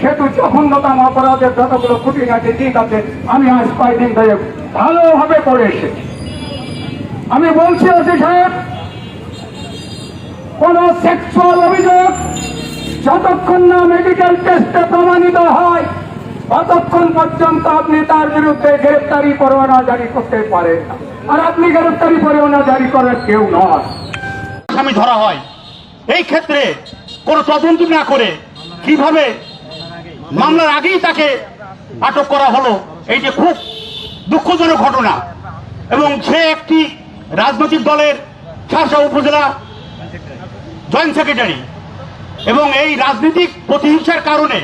সেতু জঘন্যতম অপরাধের যতগুলো খুঁটিনাটি দিক আছে, আমি আজ কয়েকদিন ধরে ভালোভাবে পড়ে এসেছি। আমি বলছি, ওসি সাহেব, কোন সেক্সুয়াল অভিযোগ যতক্ষণ না মেডিকেল টেস্টে প্রমাণিত হয়, ততক্ষণ পর্যন্ত আপনি তার বিরুদ্ধে গ্রেফতারি পরোয়ানা জারি করতে পারেন আর আপনি গ্রেপ্তারি পরোয়ানা জারি করার কেউ নয়। আসামি ধরা হয়। এই ক্ষেত্রে কোনো তদন্ত না করে কীভাবে মামলার আগেই তাকে আটক করা হলো। এই যে খুব দুঃখজনক ঘটনা। এবং সে একটি রাজনৈতিক দলের শাসা উপজেলা জয়েন্ট সেক্রেটারি। এবং এই রাজনৈতিক প্রতিহিংসার কারণে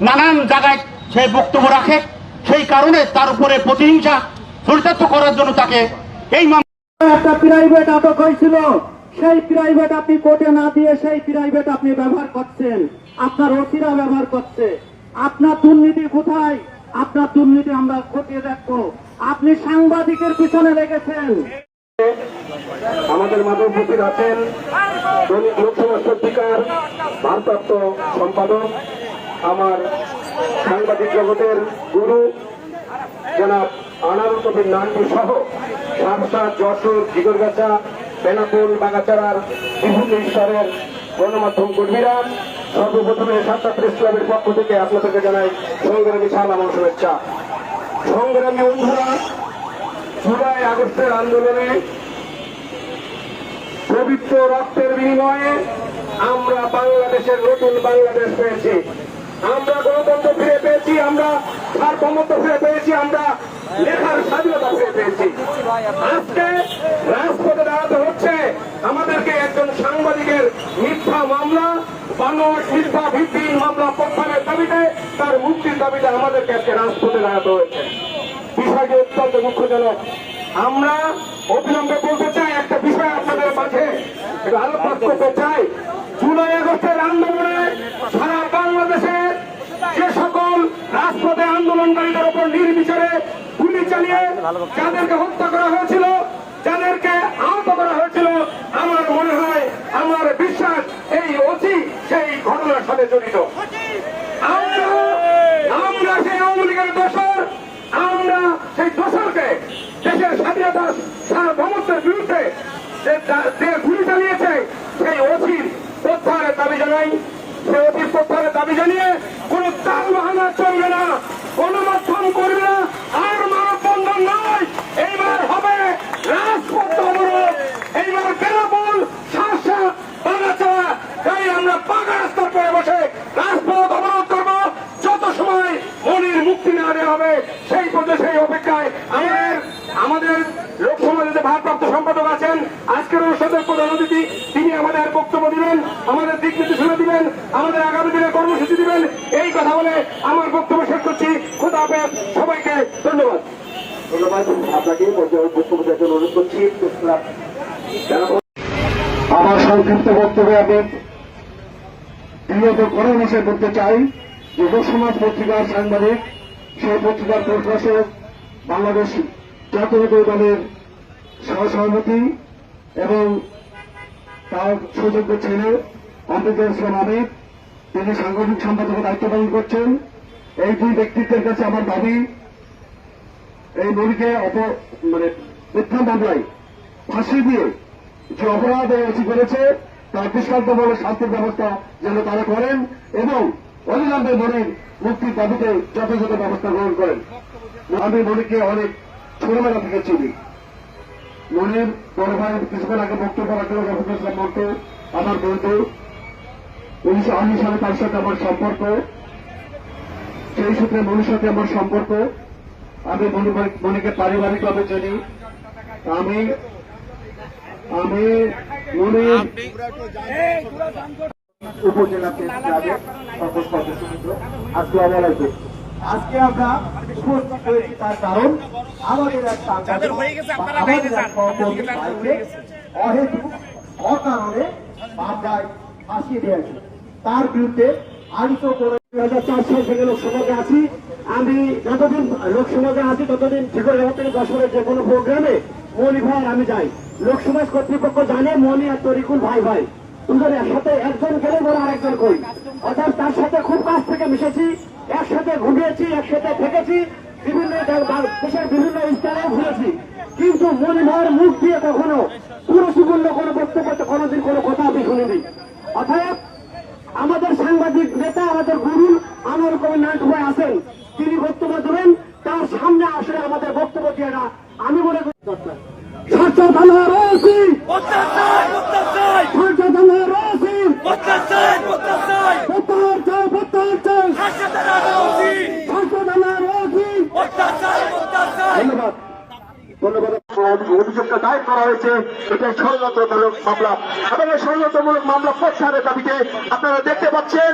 নানান জায়গায় সে বক্তব্য রাখে। সেই কারণে তার উপরে প্রতিহিংসা চরিতার্থ করার জন্য তাকে এই একটা প্রাইভেট আটক হয়েছিল। সেই প্রাইভেট আপনি কোর্টে না দিয়ে সেই প্রাইভেট আপনি ব্যবহার করছেন। আপনার অতিরা ব্যবহার করছে। আপনার দুর্নীতি কোথায়? আপনার দুর্নীতি আমরা খতিয়ে দেখব। আপনি সাংবাদিকের পিছনে লেগেছেন। আমাদের মাঝে উপস্থিত আছেন দৈনিক লোকসভা পত্রিকার ভারপ্রাপ্ত সম্পাদক, আমার সাংবাদিক জগতের গুরু, জনাব আনারুল কবির নান্ডু সহ সারসা যশোর জিগরগাছা বেনাপুল বাগাচারার বিভিন্ন স্তরের গণমাধ্যম কর্মীরা সর্বপ্রথমে সাতটা প্রেস ক্লাবের পক্ষ থেকে আপনাদেরকে জানাই সংগ্রামী সালাম শুভেচ্ছা। সংগ্রামী বন্ধুরা, জুলাই আগস্টের আন্দোলনে পবিত্র রক্তের বিনিময়ে আমরা বাংলাদেশের নতুন বাংলাদেশ পেয়েছি। আমরা গণতন্ত্র ফিরে পেয়েছি, আমরা সার্বভৌমত্ব ফিরে পেয়েছি, আমরা লেখার স্বাধীনতা ফিরে পেয়েছি। আজকে রাজপথে দাঁড়াতে হচ্ছে আমাদেরকে একজন সাংবাদিকের মিথ্যা মামলা, বানোয়াট মিথ্যা ভিত্তিহীন মামলা প্রত্যাহারের দাবিতে তার মুক্তির দাবিতে আমাদেরকে আজকে রাজপথে দাঁড়াতে হয়েছে। বিষয়টি অত্যন্ত দুঃখজনক। আমরা অবিলম্বে বলতে চাই, একটা বিষয় আপনাদের মাঝে আলোকপাত করতে চাই। জুলাই আগস্টের আন্দোলনে সারা বাংলাদেশে যে সকল রাজপথে আন্দোলনকারীদের উপর নির্বিচারে গুলি চালিয়ে যাদেরকে হত্যা করা হয়েছিল যাদেরকে আহত করা হয়েছিল আমার মনে হয় আমার বিশ্বাস এই অতি সেই ঘটনার সাথে জড়িত। আমরা আমরা সেই আওয়ামী লীগের দোষর, আমরা সেই দোষরকে দেশের স্বাধীনতা, সার্বভৌমত্বের বিরুদ্ধে যে গুলি চালিয়েছে, সেই অধীর প্রত্যাহারের দাবি জানাই। সেই অধীর প্রত্যাহারের দাবি জানিয়ে কোন তাল বাহানা চলবে না, গণমাধ্যম করবে না, আর মানব বন্ধন নয়। এইবার হবে রাজপথ অবরোধ, এইবার বেনাবল শাসা বাগাচা, তাই আমরা পাকা রাস্তার পরে বসে রাজপথ অবরোধ করব যত সময় মনির মুক্তি না দেওয়া হবে। সেই পর্যন্ত সেই অপেক্ষায় আমাদের আমাদের লোকসভার ভারপ্রাপ্ত সম্পাদক আছেন আজকের অনুষ্ঠানের প্রধান অতিথি তিনি আমাদের বক্তব্য দিবেন আমাদের দিক নির্দেশনা দিবেন আমাদের আগামী দিনের কর্মসূচি দিবেন। এই কথা বলে আমার বক্তব্য শেষ করছি। খোদা হাফেজ সবাইকে ধন্যবাদ। ধন্যবাদ। আপনাকে বক্তব্য দেওয়ার জন্য অনুরোধ করছি। আমার সংক্ষিপ্ত বক্তব্যে আমি বিগত পরামর্শে করতে চাই যে লোকসমাজ পত্রিকার সাংবাদিক পত্রিকার প্রকাশক বাংলাদেশ জাতীয়তাবাদী দলের সহসভাপতি এবং তার সুযোগ্য ছেলে, অমৃতর ইসলাম আমির, তিনি সাংগঠনিক সম্পাদকের দায়িত্ব পালন করছেন। এই দুই ব্যক্তিত্বের কাছে আমার দাবি, এই মরিকে অপ মানে মিথ্যা মামলায় ফাঁসি দিয়ে যে অপরাধ করেছে, তার দৃষ্টান্তমূলক শাস্তির ব্যবস্থা যেন তারা করেন এবং অবিলম্বে মনির মুক্তির দাবিতে যথাযথ ব্যবস্থা গ্রহণ করেন। আমি মনিকে অনেক ছোটবেলা থেকে চিনি। মনির বড় ভাই কিছুক্ষণ আগে বক্তব্য রাখলেন রফিকুল ইসলাম মন্টু আমার বন্ধু। উনিশশো আশি সালে তার সাথে আমার সম্পর্ক। সেই সূত্রে মনির সাথে আমার সম্পর্ক। আমি মনি মনিকে পারিবারিকভাবে চিনি। আমি আমি মনির উপজেলা ক্লাবে সকল সদস্যবৃন্দ আসসালামু আলাইকুম আজকে আমরা উপস্থিত হয়েছি তার কারণ আমাদের এক অহেতু অকারণে মামলায় ফাঁসিয়ে দিয়েছে। তার বিরুদ্ধে আইনত করে দুই হাজার চার সাল থেকে লোকসভাতে আছি। আমি যতদিন লোকসভাতে আছি ততদিন ঠিক এগারো থেকে বছরের যে কোনো প্রোগ্রামে মনি ভাই আমি যাই। লোকসভা কর্তৃপক্ষ জানে মনি আর তরিকুল ভাই ভাই। দুজন একসাথে একজন গেলে বলে আরেকজন কই। অর্থাৎ তার সাথে খুব কাছ থেকে মিশেছি, একসাথে ঘুমিয়েছি, একসাথে থেকেছি, বিভিন্ন দেশের বিভিন্ন স্থানে ঘুরেছি। কিন্তু মনিভার মুখ দিয়ে কখনো পুরসুগুল্য কোনো বক্তব্য, কোনোদিন কোনো কথা আমি শুনিনি। অর্থাৎ আমাদের সাংবাদিক নেতা, আমাদের গুরু আমার কবি নাট ভাই আছেন, তিনি বক্তব্য দেবেন, তার সামনে আসলে আমাদের বক্তব্য দিয়ে না। আমি মনে করি স্বচ্ছ স্বচ্ছ থানা রয়েছি স্বচ্ছ থানা রয়েছি ধন্যবাদ। ধন্যবাদ। অভিযোগটা দায়ের করা হয়েছে। এটা ষড়যন্ত্রমূলক মামলা। এবং এই ষড়যন্ত্রমূলক মামলা প্রত্যাহারের দাবিতে আপনারা দেখতে পাচ্ছেন,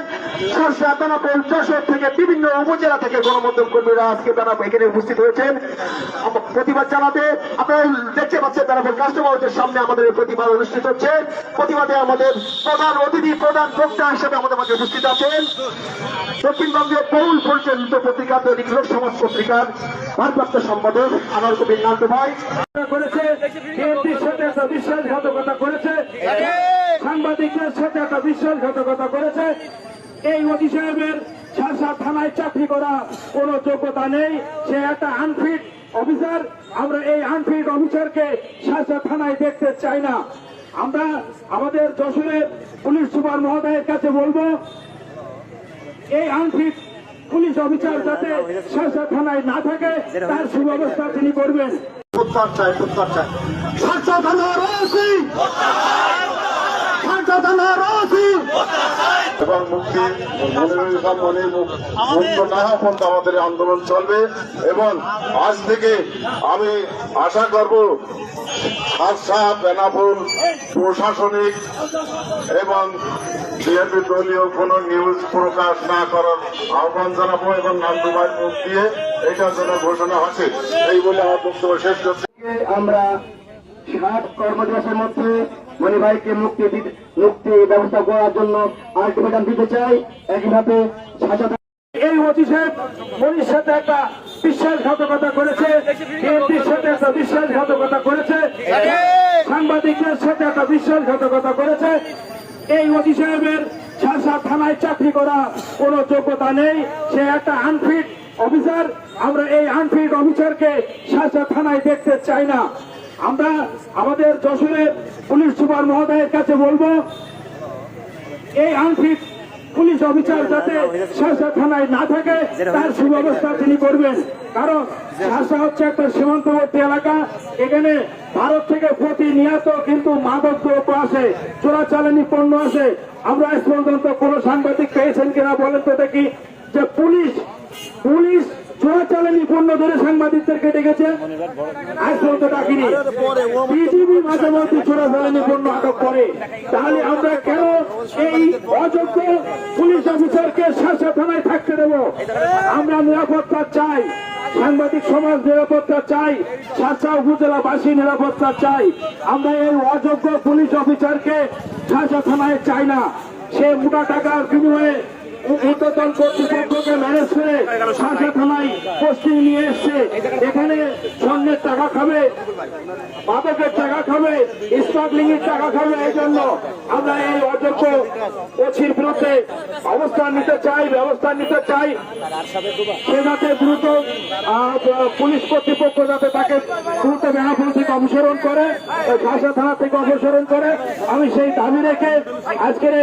সরষা দানাপুর যশোর থেকে বিভিন্ন উপজেলা থেকে গণমাধ্যম কর্মীরা আজকে তারা এখানে উপস্থিত হয়েছেন। প্রতিবাদ জানাতে আপনারা দেখতে পাচ্ছেন দানাপুর কাস্টমারদের সামনে আমাদের প্রতিবাদ অনুষ্ঠিত হচ্ছে। প্রতিবাদে আমাদের প্রধান অতিথি, প্রধান বক্তা হিসেবে আমাদের মাঝে উপস্থিত আছেন। দক্ষিণবঙ্গের বহুল পরিচালিত পত্রিকা, দৈনিক লোক সমাজ পত্রিকার ভারপ্রাপ্ত সম্পাদক আমার কবির নান্টু ভাই। করেছে, বিএনপির সাথে একটা বিশ্বাসঘাতকতা করেছে, সাংবাদিকদের সাথে একটা বিশ্বাসঘাতকতা করেছে। এই অতি সাহেবের শাসা থানায় চাকরি করা কোনো যোগ্যতা নেই, সে একটা আনফিট অফিসার আমরা এই আনফিট অফিসারকে শাসা থানায় দেখতে চাই না। আমরা আমাদের যশোরের পুলিশ সুপার মহোদয়ের কাছে বলব, এই আনফিট পুলিশ অফিসার যাতে শাসা থানায় না থাকে, তার সুব্যবস্থা তিনি করবেন। প্রত্যাহার চাই প্রত্যাহার চাই এবং মুক্তি মনিরুল ইসলাম মনির মুক্ত না পর্যন্ত আমাদের আন্দোলন চলবে। এবং আজ থেকে আমি আশা করব খালসা বেনাপুর প্রশাসনিক এবং বিএনপি দলীয় কোন নিউজ প্রকাশ না করার আহ্বান জানাব এবং নান্দুবাই মুখ দিয়ে এটার জন্য ঘোষণা আছে এই বলে আমার বক্তব্য শেষ করছি। আমরা ষাট কর্মদিবসের মধ্যে মণি ভাইকে মুক্তি মুক্তি ব্যবস্থা করার জন্য আলটিমেটাম দিতে চাই। একইভাবে এই অতি মনির সাথে একটা বিশ্বাসঘাতকতা করেছে। বিএনপির সাথে একটা বিশ্বাসঘাতকতা করেছে। সাংবাদিকদের সাথে একটা বিশ্বাসঘাতকতা করেছে। এই অতি সাহেবের শাসা থানায় চাকরি করা কোনো যোগ্যতা নেই। সে একটা আনফিট অফিসার আমরা এই আনফিট অফিসারকে শাসা থানায় দেখতে চাই না। আমরা আমাদের যশোরের পুলিশ সুপার মহোদয়ের কাছে বলব, এই আনফিট পুলিশ অফিসার যাতে শাসা থানায় না থাকে, তার সুব্যবস্থা তিনি করবেন। কারণ শাসা হচ্ছে একটা সীমান্তবর্তী এলাকা, এখানে ভারত থেকে প্রতিনিয়ত কিন্তু মাদক দ্রব্য আসে, চোরাচালানি পণ্য আসে। আমরা আজ পর্যন্ত কোন সাংবাদিক পেয়েছেন কিনা বলেন তো দেখি যে পুলিশ পুলিশ চোরাচালানি পণ্য ধরে সাংবাদিকদেরকে ডেকেছে। আজ পর্যন্ত ডাকিনি। বিজিবি মাঝে মধ্যে চোরাচালানি পণ্য আটক করে। তাহলে আমরা কেন এই অযোগ্য পুলিশ অফিসারকে শাসা থানায় থাকতে দেব? আমরা নিরাপত্তা চাই। সাংবাদিক সমাজ নিরাপত্তা চাই। শাসা উপজেলাবাসী নিরাপত্তা চাই। আমরা এই অযোগ্য পুলিশ অফিসারকে শাসা থানায় চাই না। সে মোটা টাকার বিনিময়ে উদ্বোধন কর্তৃপক্ষকে ম্যানেজ করে শাসা থানায় পোস্টিং নিয়ে এসছে। এখানে স্বর্ণের টাকা খাবে মাদকের টাকা খাবে স্মাগলিং এর টাকা খাবে, এই জন্য আমরা এই অযোগ্য ওছির বিরুদ্ধে অবস্থান নিতে চাই, ব্যবস্থা নিতে চাই। সে যাতে দ্রুত পুলিশ কর্তৃপক্ষ যাতে তাকে দ্রুত বেনাপুর থেকে অপসারণ করে শাসা থানা থেকে অপসারণ করে। আমি সেই দাবি রেখে আজকের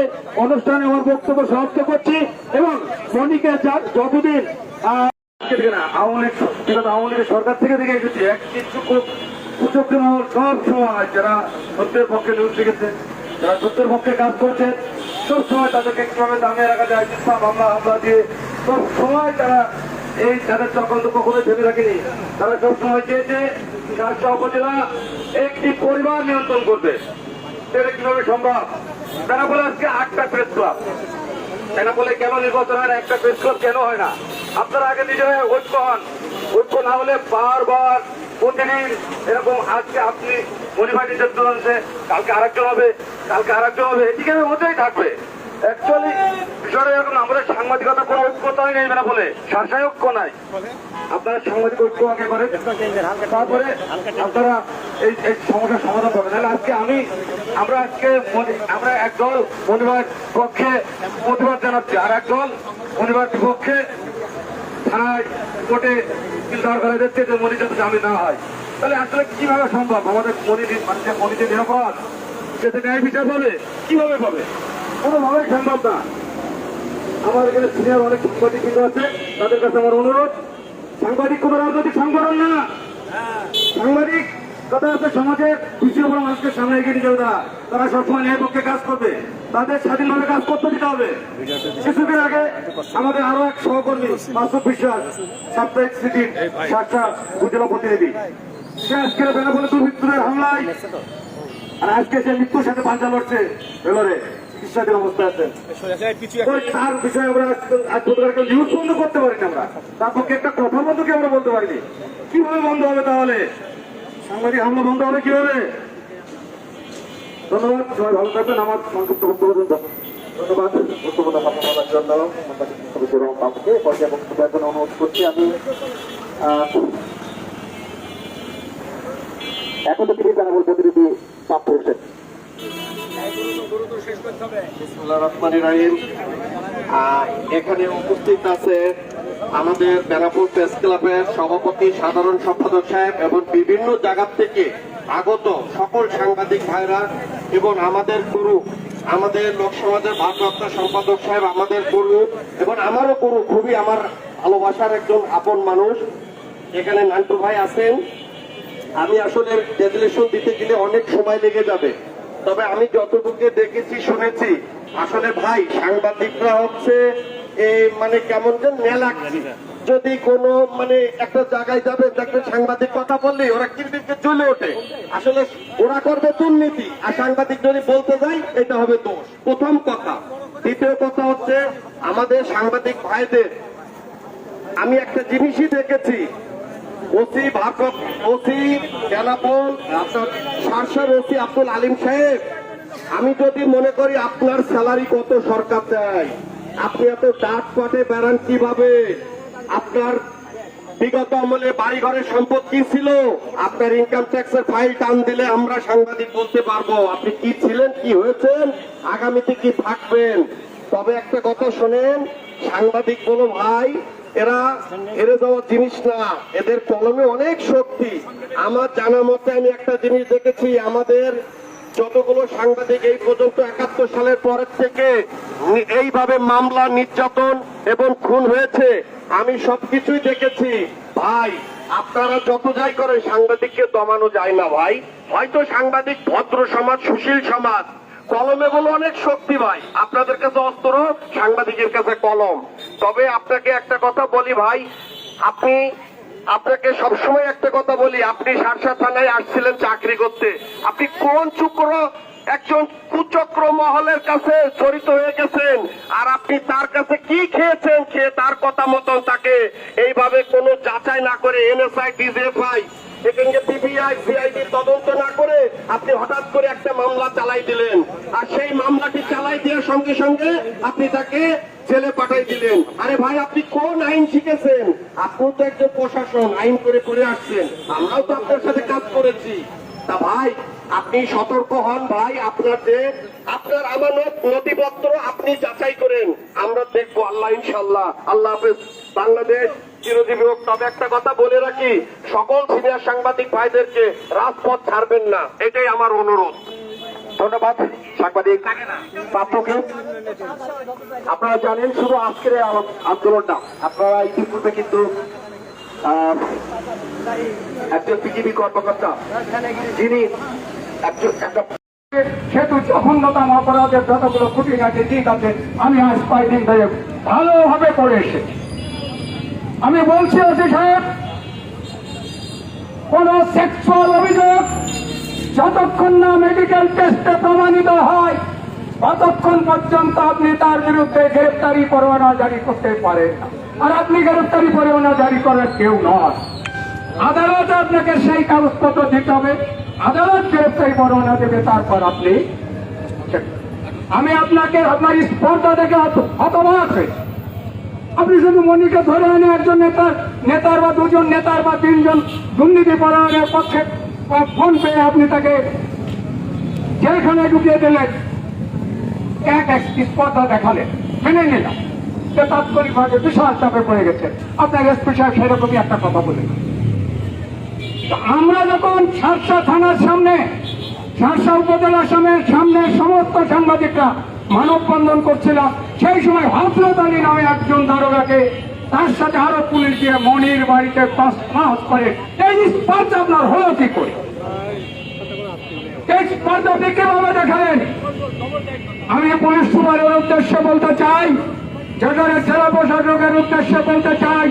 অনুষ্ঠানে আমার বক্তব্য সমাপ্ত করছি এবং মনিকে যতদিন যারা সত্যের পক্ষে যারা সত্যের পক্ষে কাজ করছে, সব সময় তাদেরকে কীভাবে দামে রাখা যায় হামলা দিয়ে, সব সময় তারা এই রাখেনি। তারা সব সময় চেয়েছে উপজেলা একটি পরিবার নিয়ন্ত্রণ করবে। সেটা কীভাবে সম্ভব? তারা বলে আজকে আটটা প্রেস ক্লাব কেন বলে, কেন নির্বাচন হয় একটা প্রেস ক্লাব কেন হয় না? আপনারা আগে নিজেরা ঐক্য হন ঐক্য না হলে বারবার প্রতিদিন এরকম আজকে আপনি মনিভাই নির্যাতন হচ্ছে, কালকে আরেকজন হবে, কালকে আরেকজন হবে। এদিকে হতেই থাকবে। অ্যাকচুয়ালি বিষয়টা এরকম আমাদের সাংবাদিকতা কোনো ঐক্যতাই নেই না বলে। ঐক্য নাই। আপনারা সাংবাদিক ঐক্য আগে করেন, তারপরে আপনারা এই এই সমস্যার সমাধান করবেন তাহলে আজকে আমি, আমরা আজকে আমরা একদল মনিবার পক্ষে প্রতিবাদ জানাচ্ছি, আর একদল মনিবার বিপক্ষে থানায় কোর্টে দাঁড় করা যাচ্ছে যে মনি যাতে জামিন না হয়। তাহলে আসলে কীভাবে সম্ভব? আমাদের মনি মানুষের মনিতে নিরাপদ যাতে ন্যায় বিচার পাবে, কীভাবে পাবে? কোনোভাবেই সম্ভব না। আমার এখানে সিনিয়র অনেক সাংবাদিক কিন্তু আছে, তাদের কাছে আমার অনুরোধ সাংবাদিক কোনো রাজনৈতিক সংগঠন না। সাংবাদিক কথা হচ্ছে সমাজের খুশি বড় মানুষকে সামনে এগিয়ে নিয়ে যাবে তারা। সবসময় ন্যায় পক্ষে কাজ করবে। তাদের স্বাধীনভাবে কাজ করতে দিতে হবে। কিছুদিন আগে আমাদের আরও এক সহকর্মী, মাসুদ বিশ্বাস, সাপ্তাহিক সিটির সাতটা উপজেলা প্রতিনিধি। সে আজকে বেনাপোলে দুর্বৃত্তদের হামলায়, আর আজকে সে মৃত্যুর সাথে পাঞ্জা লড়ছে ভেলোরে চিকিৎসাধীন অবস্থায় আছে। তার বিষয়ে আমরা আজ- পর্যন্ত নিউজ বন্ধ করতে পারিনি আমরা। তার পক্ষে একটা কথা বন্ধ কি আমরা বলতে পারিনি। কীভাবে বন্ধ হবে তাহলে? সাংবাদিক হামলা বন্ধ হবে কীভাবে? ধন্যবাদ সবাই ভালো থাকবেন। আমার সংক্ষিপ্ত বক্তব্য ধন্যবাদ। বক্তব্য বলার জন্য বাবুকে পর্যায়ে বক্তব্য জন্য অনুরোধ করছি। আমি এখন তো তিনি জানাব প্রতিনিধি পাপ হোসেন এখানে উপস্থিত আছে আমাদের বেনাপুর প্রেস ক্লাবের সভাপতি সাধারণ সম্পাদক সাহেব এবং বিভিন্ন জায়গা থেকে আগত সকল সাংবাদিক ভাইরা এবং আমাদের গুরু, আমাদের লোকসমাজের ভারপ্রাপ্ত সম্পাদক সাহেব, আমাদের গুরু এবং আমারও গুরু, খুবই আমার ভালোবাসার একজন আপন মানুষ। এখানে নান্টু ভাই আছেন। আমি আসলে ডেজিলেশন দিতে গেলে অনেক সময় লেগে যাবে। তবে আমি যতটুকু দেখেছি, শুনেছি, আসলে ভাই, সাংবাদিকরা হচ্ছে মানে কেমন যেন মেলা যদি কোনো মানে একটা জায়গায় যাবে দেখবে সাংবাদিক কথা বললে, ওরা কিরবিরকে চলে ওঠে। আসলে ওরা করবে দুর্নীতি, আর সাংবাদিক যদি বলতে যায়, এটা হবে দোষ। প্রথম কথা। দ্বিতীয় কথা হচ্ছে, আমাদের সাংবাদিক ভাইদের, আমি একটা জিনিসই দেখেছি ওসি ভারত ওসি আপনার সারসার ওসি আব্দুল আলিম সাহেব, আমি যদি মনে করি আপনার স্যালারি কত সরকার দেয় আপনি এত ডাক পাটে বেড়ান কীভাবে? আপনার বিগত আমলে বাড়ি ঘরের সম্পদ কি ছিল? আপনার ইনকাম ট্যাক্সের ফাইল টান দিলে আমরা সাংবাদিক বলতে পারব, আপনি কি ছিলেন, কি হয়েছেন? আগামীতে কি থাকবেন? তবে একটা কথা শোনেন, সাংবাদিক বলো ভাই এরা হেরে যাওয়ার জিনিস না। এদের কলমে অনেক শক্তি। আমার জানা মতে আমি একটা জিনিস দেখেছি, আমাদের যতগুলো সাংবাদিক এই পর্যন্ত একাত্তর সালের পরের থেকে এইভাবে মামলা, নির্যাতন এবং খুন হয়েছে, আমি সবকিছুই দেখেছি। ভাই, আপনারা যত যাই করেন, সাংবাদিককে দমানো যায় না ভাই। হয়তো সাংবাদিক ভদ্র সমাজ, সুশীল সমাজ কলমে বলে অনেক শক্তি ভাই। আপনাদের কাছে অস্ত্র, সাংবাদিকের কাছে কলম। তবে আপনাকে একটা কথা বলি ভাই, আপনি, আপনাকে সবসময় একটা কথা বলি, আপনি সারসা থানায় আসছিলেন চাকরি করতে। আপনি কোন চক্র, একজন কুচক্র মহলের কাছে জড়িত হয়ে গেছেন? আর আপনি তার কাছে কি খেয়েছেন খেয়ে তার কথা মতন তাকে। এইভাবে কোনো যাচাই না করে এনএসআই, ডিজিএফআই এখানে পিবিআই সিআইডি তদন্ত না করে আপনি হঠাৎ করে একটা মামলা চালাই দিলেন। আর সেই মামলাটি চালাই দেওয়ার সঙ্গে সঙ্গে আপনি তাকে জেলে পাঠাই দিলেন। আরে ভাই, আপনি কোন আইন শিখেছেন? আপনিও তো একজন প্রশাসন, আইন করে করে আসছেন। আমরাও তো আপনার সাথে কাজ করেছি। তা ভাই, আপনি সতর্ক হন ভাই, আপনার যে, আপনার আমানত নথিপত্র আপনি যাচাই করেন। আমরা দেখব আল্লাহ ইনশাল্লাহ আল্লাহ হাফেজ। বাংলাদেশ চিরজীবী হোক, তবে একটা কথা বলে রাখি, সকল সিনিয়র সাংবাদিক ভাইদেরকে রাজপথ ছাড়বেন না। এটাই আমার অনুরোধ। আপনারা জানেন শুধু আজকের আন্দোলন না আপনারা ইতিপূর্বে কিন্তু একজন কর্মকর্তা, যিনি একজন সেতু জঘন্যতম অপরাধের যতগুলো খুঁটিনাটি দিক আছে, আমি আজ কয়েকদিন ধরে ভালোভাবে পড়ে এসেছি। আমি বলছি ওসি সাহেব, কোন সেক্সুয়াল অভিযোগ যতক্ষণ না মেডিকেল টেস্টে প্রমাণিত হয়, ততক্ষণ পর্যন্ত আপনি তার বিরুদ্ধে গ্রেপ্তারি পরোয়ানা জারি করতে পারেন আর আপনি গ্রেপ্তারি পরোয়ানা জারি করার কেউ নয়। আদালত আপনাকে সেই কাগজপত্র দিতে হবে। আদালত গ্রেপ্তারি পরোয়ানা দেবে, তারপর আপনি আমি আপনাকে আপনার স্পর্ধা দেখে হত- হতবাক হয়েছি। আপনি শুধু মনিকে ধরে এনে একজন নেতার নেতার বা দুজন, নেতার বা তিনজন দুর্নীতি পরায়ণের পক্ষে ফোন পেয়ে আপনি তাকে জেলখানায় ঢুকিয়ে দিলেন। এক এক স্পর্ধা দেখালেন। মেনে নিলাম। তাৎক্ষণিকভাবে বিশাল চাপে পড়ে গেছে। আপনার এসপি সাহেব সেরকমই একটা কথা বলে আমরা যখন সারসা থানার সামনে, সারসা উপজেলার সামনে সামনে সমস্ত সাংবাদিকরা মানববন্ধন করছিলাম সেই সময় হজরত আলী নামে একজন দারোগাকে, তার সাথে আরও পুলিশ দিয়ে মনির বাড়িতে পাঁচ মাস করে এই স্পর্ধা আপনার হলো কি করে? এই স্পর্ধা আমি পুলিশ সুপারের উদ্দেশ্যে বলতে চাই, যেখানে জেলা প্রশাসকের উদ্দেশ্যে বলতে চাই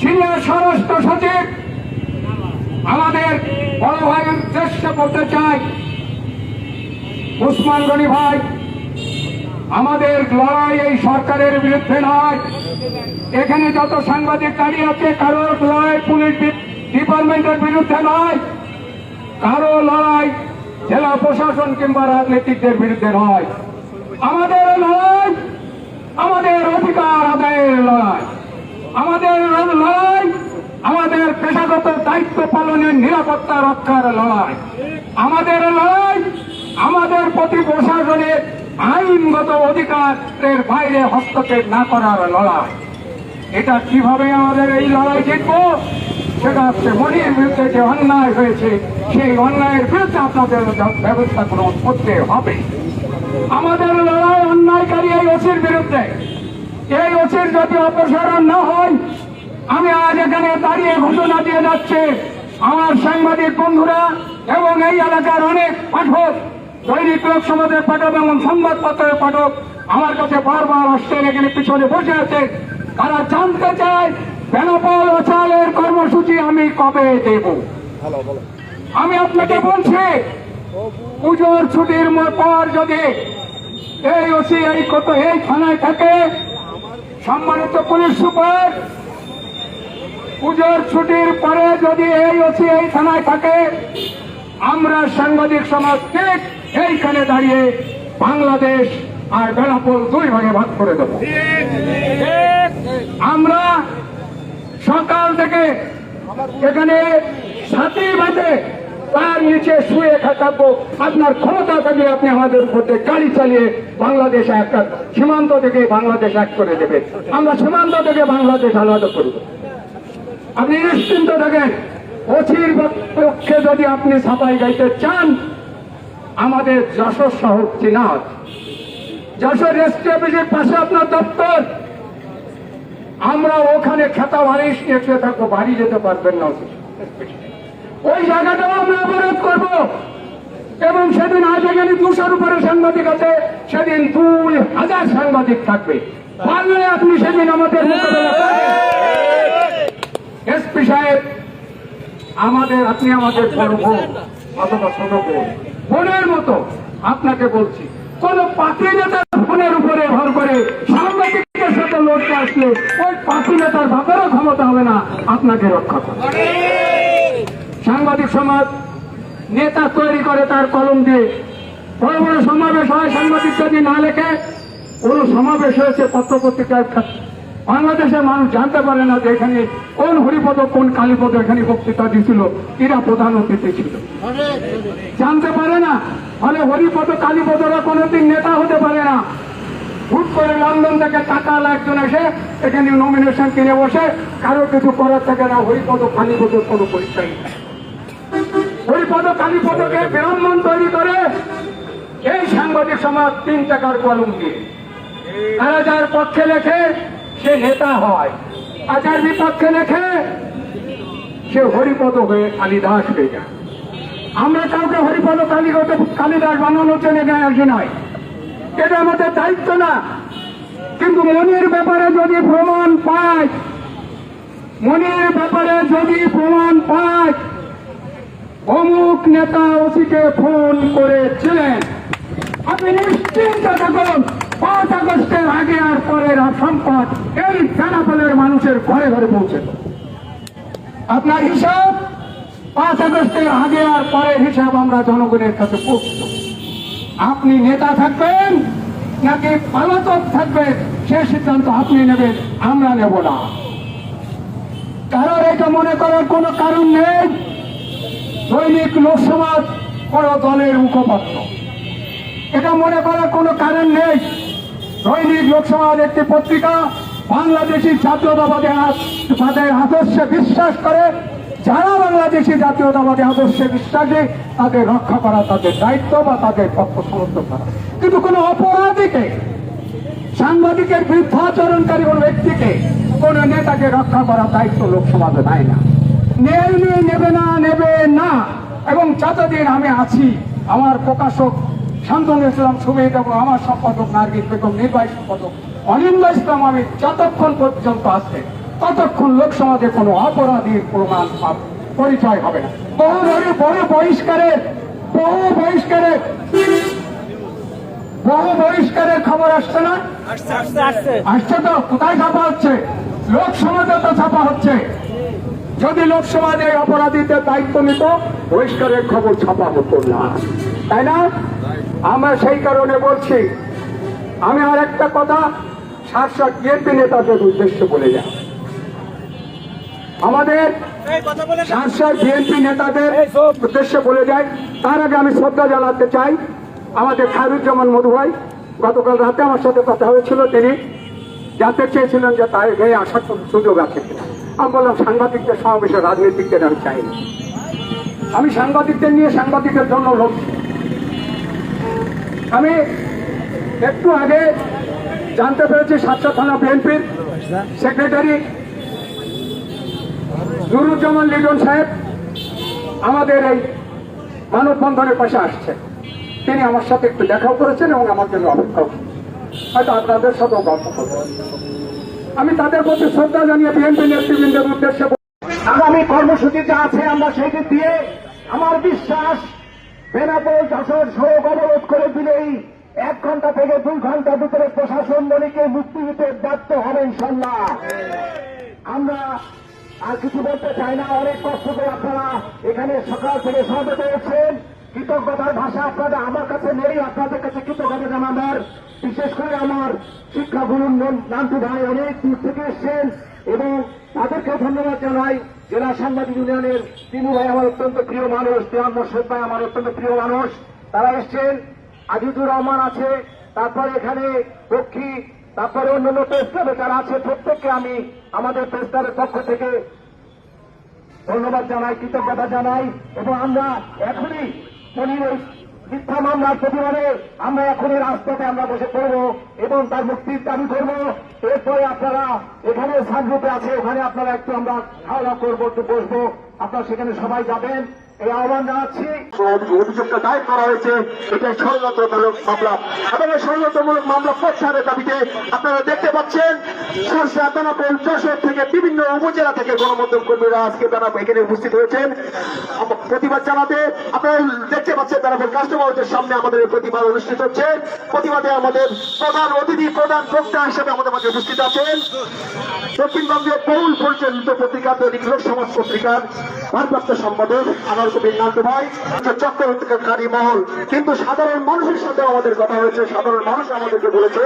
সিনিয়র স্বরাষ্ট্র সচিব, আমাদের বড় ভাইয়ের উদ্দেশ্যে বলতে চাই উসমান গনি ভাই, আমাদের লড়াই এই সরকারের বিরুদ্ধে নয়। এখানে যত সাংবাদিক দাঁড়িয়ে আছে কারোর লড়াই পুলিশ ডিপার্টমেন্টের বিরুদ্ধে নয়। কারও লড়াই জেলা প্রশাসন কিংবা রাজনীতিকদের বিরুদ্ধে নয়। আমাদের লড়াই, আমাদের অধিকার আদায়ের লড়াই। আমাদের লড়াই, আমাদের পেশাগত দায়িত্ব পালনের নিরাপত্তা রক্ষার লড়াই। আমাদের লড়াই আমাদের প্রতি প্রশাসনের আইনগত অধিকারের বাইরে হস্তক্ষেপ না করার লড়াই। এটা কীভাবে আমাদের এই লড়াই জিতবো, সেটা হচ্ছে মনির বিরুদ্ধে যে অন্যায় হয়েছে, সেই অন্যায়ের বিরুদ্ধে আপনাদের ব্যবস্থা গ্রহণ করতে হবে। আমাদের লড়াই অন্যায়কারী এই ওসির বিরুদ্ধে। এই ওসির যদি অপসারণ না হয়, আমি আজ এখানে দাঁড়িয়ে ঘোষণা দিয়ে যাচ্ছে। আমার সাংবাদিক বন্ধুরা এবং এই এলাকার অনেক পাঠক দৈনিক লোক সমাজের পাঠক এবং সংবাদপত্রের পাঠক আমার কাছে বারবার আসছেন এখানে পিছনে বসে আছে তারা জানতে চায় বেনাপল ও চালের কর্মসূচি আমি কবে দেব? আমি আপনাকে বলছি পুজোর ছুটির পর যদি এই ওসি এই কত এই থানায় থাকে সম্মানিত পুলিশ সুপার পুজোর ছুটির পরে যদি এই ওসি এই থানায় থাকে আমরা সাংবাদিক সমাজ ঠিক এইখানে দাঁড়িয়ে বাংলাদেশ আর বেনাপোল দুই ভাগে ভাগ করে দেব। আমরা সকাল থেকে এখানে সাথী বাজে তার নিচে শুয়ে থাকব। আপনার ক্ষমতা থাকলে আপনি আমাদের দিয়ে গাড়ি চালিয়ে বাংলাদেশ একটা সীমান্ত থেকে বাংলাদেশ এক করে দেবে। আমরা সীমান্ত থেকে বাংলাদেশ আলাদা করব। আপনি নিশ্চিন্ত থাকেন, অচির পক্ষে যদি আপনি সাফাই গাইতে চান আমাদের যশোর শহর চিনা যশোর রেস্ট পাশে আপনার দপ্তর। আমরা ওখানে খেতা বাড়ি নিয়ে থাকব, বাড়ি যেতে পারবেন না ওই জায়গাটাও আমরা অবরোধ করব। এবং সেদিন আজ এখানে দুশোর উপরে সাংবাদিক আছে, সেদিন দুই হাজার সাংবাদিক থাকবে। পারলে আপনি সেদিন আমাদের এসপি সাহেব, আমাদের, আপনি আমাদের বড় বোন অথবা ছোট বোন বোনের মতো আপনাকে বলছি। কোন পাখি নেতার ফোনের উপরে ভর করে সাংবাদিকের সাথে লড়তে আসলে ওই পাখি নেতার বাপেরও ক্ষমতা হবে না আপনাকে রক্ষা করা সাংবাদিক সমাজ নেতা তৈরি করে তার কলম দিয়ে। বড় বড় সমাবেশ হয় সাংবাদিক যদি না লেখে, কোন সমাবেশ হয়েছে পত্র পত্রিকায় বাংলাদেশের মানুষ জানতে পারে না যে এখানে কোন হরিপদ, কোন কালীপদ এখানে বক্তৃতা দিছিল, এরা প্রধান অতিথি ছিল। জানতে পারে না, ফলে হরিপদ কালীপদরা কোনোদিন নেতা হতে পারে না। হুট করে লন্ডন থেকে টাকা একজন এসে এখানে নমিনেশন কিনে বসে, কারও কিছু করার থাকে না, হরিপদ কালীপদর কোনো পরীক্ষা নেই। হরিপদ, কালীপদকে ব্রাহ্মণ তৈরি করে এই সাংবাদিক সমাজ তিন টাকার কলম দিয়ে। তারা যার পক্ষে লেখে সে নেতা হয়। আচার বিপক্ষে লেখে, সে হরিপদ হয়ে কালিদাস হয়ে যায়। আমরা কাউকে হরিপদ কালীগত কালিদাস বানানোর জন্য এখানে আসি নয় এটা আমাদের দায়িত্ব না। কিন্তু মনির ব্যাপারে যদি প্রমাণ পায়, মনির ব্যাপারে যদি প্রমাণ পায়, অমুক নেতা ওসিকে ফোন করেছিলেন। আপনি নিশ্চিন্ত থাকুন। পাঁচ আগস্টের আগে আর পরের সম্পদ এই বেনাপোলের মানুষের ঘরে ঘরে পৌঁছে আপনার হিসাব, পাঁচ আগস্টের আগে আর পরের হিসাব আমরা জনগণের কাছে পৌঁছে দেব। আপনি নেতা থাকবেন নাকি পালাতক থাকবেন, সে সিদ্ধান্ত আপনি নেবেন, আমরা নেব না। কারণ এটা মনে করার কোনো কারণ নেই। দৈনিক লোকসমাজ কোন দলের মুখপাত্র। এটা মনে করার কোনো কারণ নেই। দৈনিক লোকসভার একটি পত্রিকা বাংলাদেশি জাতীয়তাবাদী তাদের আদর্শে বিশ্বাস করে। যারা বাংলাদেশি জাতীয়তাবাদী আদর্শে বিশ্বাসী, তাদের রক্ষা করা, তাদের দায়িত্ব বা তাদের পক্ষ সমর্থন করা। কিন্তু কোনো অপরাধীকে, সাংবাদিকের বৃদ্ধাচরণকারী কোন ব্যক্তিকে, কোন নেতাকে রক্ষা করার দায়িত্ব লোকসমাজে নেয় না নেবে নেবে না নেবে না। এবং যতদিন আমি আছি, আমার প্রকাশক শান্তনুল ইসলাম সুবেদ এবং আমার সম্পাদক নার্গিস বেগম নির্বাহী সম্পাদক অনিন্দ ইসলাম আমি যতক্ষণ পর্যন্ত আছে ততক্ষণ লোকসমাজে কোনো অপরাধীর প্রমাণ পরিচয় হবে না। বহু ধরে বড় বহিষ্কারের বহু বহিষ্কারের বহু বহিষ্কারের খবর আসছে না? আসছে তো? কোথায় ছাপা হচ্ছে? লোক সমাজে তো ছাপা হচ্ছে। যদি লোক সমাজে অপরাধীদের দায়িত্ব নিত বহিষ্কারের খবর ছাপা হতো না। তাই না? আমরা সেই কারণে বলছি আমি আর একটা কথা সারসা বিএনপি নেতাদের উদ্দেশ্যে বলে যাই। আমাদের সারসা বিএনপি নেতাদের উদ্দেশ্যে বলে যাই। তার আগে আমি শ্রদ্ধা জানাতে চাই আমাদের খায়রুজ্জামান মধু ভাই। গতকাল রাতে আমার সাথে কথা হয়েছিল তিনি। জানতে চেয়েছিলেন যে তাই এখানে আসার কোনো সুযোগ আছে আমি বললাম সাংবাদিকদের সমাবেশে রাজনীতিকদের আমি চাই আমি সাংবাদিকদের নিয়ে সাংবাদিকের জন্য লড়ছি। আমি একটু আগে জানতে পেরেছি সাতটা থানা বিএনপির সেক্রেটারি নুরুজ্জামান লিটন সাহেব আমাদের এই মানববন্ধনের পাশে আসছে। তিনি আমার সাথে একটু দেখাও করেছেন এবং আমার জন্য অপেক্ষাও হয়তো আপনাদের সাথেও গল্প করবেন। আমি তাদের প্রতি শ্রদ্ধা জানিয়ে বিএনপি নেতৃবৃন্দের উদ্দেশ্যে আগামী কর্মসূচি যা আছে আমরা সেই দিয়ে আমার বিশ্বাস বেনাপোল যশোর সড়ক অবরোধ করে দিলেই এক ঘণ্টা থেকে দুই ঘণ্টার ভিতরে প্রশাসন মনিকে মুক্তি দিতে ব্যর্থ হবে ইনশাল্লাহ আমরা আর কিছু বলতে চাই না, অনেক কষ্ট করে আপনারা এখানে সকাল থেকে সমবেত হয়েছেন কৃতজ্ঞতার ভাষা আপনাদের, আমার কাছে নেই, আপনাদের কাছে কৃতজ্ঞতা জানাবার বিশেষ করে আমার শিক্ষা গুরু নান্টু ভাই অনেক দূর থেকে এসছেন এবং তাদেরকে ধন্যবাদ জানাই। জেলা সাংবাদিক ইউনিয়নের তিনু ভাই আমার অত্যন্ত প্রিয় মানুষ, দেওয়ান মোর্শেদ ভাই আমার অত্যন্ত প্রিয় মানুষ। তারা এসছেন, আজিজুর রহমান আছে, তারপরে এখানে পক্ষী তারপরে অন্যান্য প্রেস ক্লাবে যারা আছে, প্রত্যেককে আমি আমাদের প্রেস পক্ষ থেকে ধন্যবাদ জানাই, কৃতজ্ঞতা জানাই। এবং আমরা এখনই মনির মিথ্যা মামলার প্রতিবাদে আমরা এখনই রাস্তাতে আমরা বসে পড়ব এবং তার মুক্তির দাবি করব এরপরে আপনারা এখানে সানরূপে আছে, ওখানে আপনারা একটু আমরা খাওয়া দাওয়া করব, একটু বসবো। আপনারা সেখানে সবাই যাবেন। এই আহ্বান জানাচ্ছি। অভিযোগটা দায়ের করা হয়েছে, এটা ষড়যন্ত্রমূলক মামলা। এবং এই ষড়যন্ত্রমূলক মামলা প্রত্যাহারের দাবিতে আপনারা দেখতে পাচ্ছেন, সরষা দানাপোল যশোর থেকে বিভিন্ন উপজেলা থেকে গণমাধ্যম কর্মীরা আজকে তারা এখানে উপস্থিত হয়েছেন। প্রতিবাদ জানাতে আপনারা দেখতে পাচ্ছেন দানাপোল কাস্টমারদের সামনে আমাদের প্রতিবাদ অনুষ্ঠিত হচ্ছে। প্রতিবাদে আমাদের প্রধান অতিথি, প্রধান বক্তা হিসেবে আমাদের মাঝে উপস্থিত আছেন। দক্ষিণবঙ্গের বহুল পরিচালিত পত্রিকা দৈনিক লোক সমাজ পত্রিকার ভারপ্রাপ্ত সম্পাদক আনার কবির নান্টু ভাই চক্রবর্তীকারী মহল। কিন্তু সাধারণ মানুষের সাথে আমাদের কথা হয়েছে, সাধারণ মানুষ আমাদেরকে বলেছে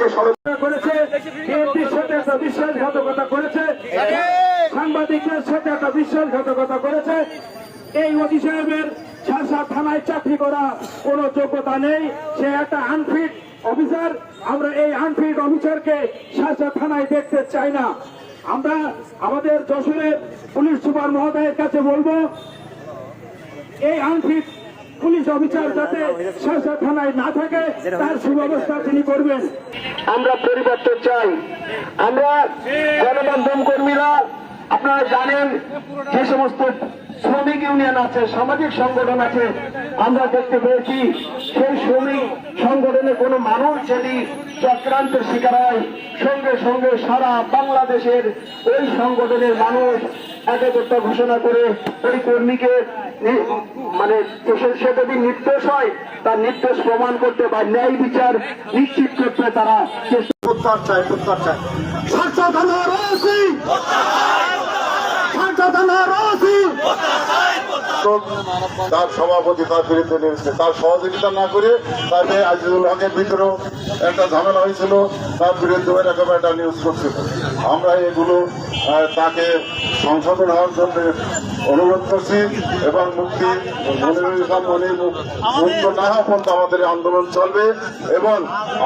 যে করেছে একটা বিশ্বাসঘাতকতা করেছে, সাংবাদিকদের সাথে একটা বিশ্বাসঘাতকতা করেছে। এই অতি সাহেবের থানায় চাকরি করা কোনো যোগ্যতা নেই, সে একটা আনফিট অফিসার, আমরা এই আনফিট অফিসারকে শাসা থানায় দেখতে চাই না। আমরা আমাদের যশোরের পুলিশ সুপার মহোদয়ের কাছে বলব, এই আনফিট পুলিশ অফিসার যাতে শাসা থানায় না থাকে, তার সুব্যবস্থা তিনি করবেন। আমরা পরিবর্তন চাই। আমরা গণমাধ্যম কর্মীরা, আপনারা জানেন যে সমস্ত শ্রমিক ইউনিয়ন আছে, সামাজিক সংগঠন আছে, আমরা দেখতে পেয়েছি সেই শ্রমিক সংগঠনে কোনো মানুষ যদি চক্রান্তের শিকার হয়, সঙ্গে সঙ্গে সারা বাংলাদেশের ওই সংগঠনের মানুষ একাগ্রতা ঘোষণা করে ওই কর্মীকে মানে সে- যদি নির্দোষ হয়, তার নির্দোষ প্রমাণ করতে বা ন্যায় বিচার নিশ্চিত করতে তারা চেষ্টা প্রত্যাহার চায় প্রত্যাহার চায় স্বার্থ ওসি তার সভাপতি, তার বিরুদ্ধে নিয়েছে তার সহযোগিতা না করে তাকে আজিজুল হকের ভিতরেও একটা ঝামেলা হয়েছিল। তার বিরুদ্ধে এরকম একটা নিউজ করছিল। আমরা এগুলো তাকে সংশোধন হওয়ার জন্য অনুরোধ করছি এবং মুক্তি মুক্ত না হওয়া পর্যন্ত আমাদের আন্দোলন চলবে এবং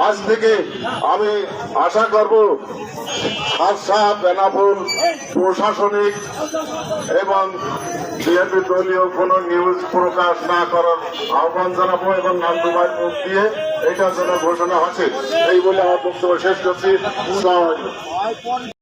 আজ থেকে আমি আশা করব সারসা বেনাপুর প্রশাসনিক এবং বিএনপি দলীয় কোন নিউজ প্রকাশ না করার আহ্বান জানাব এবং নান্দুমায় মুখ দিয়ে এটার জন্য ঘোষণা আছে এই বলে আমার বক্তব্য শেষ করছি।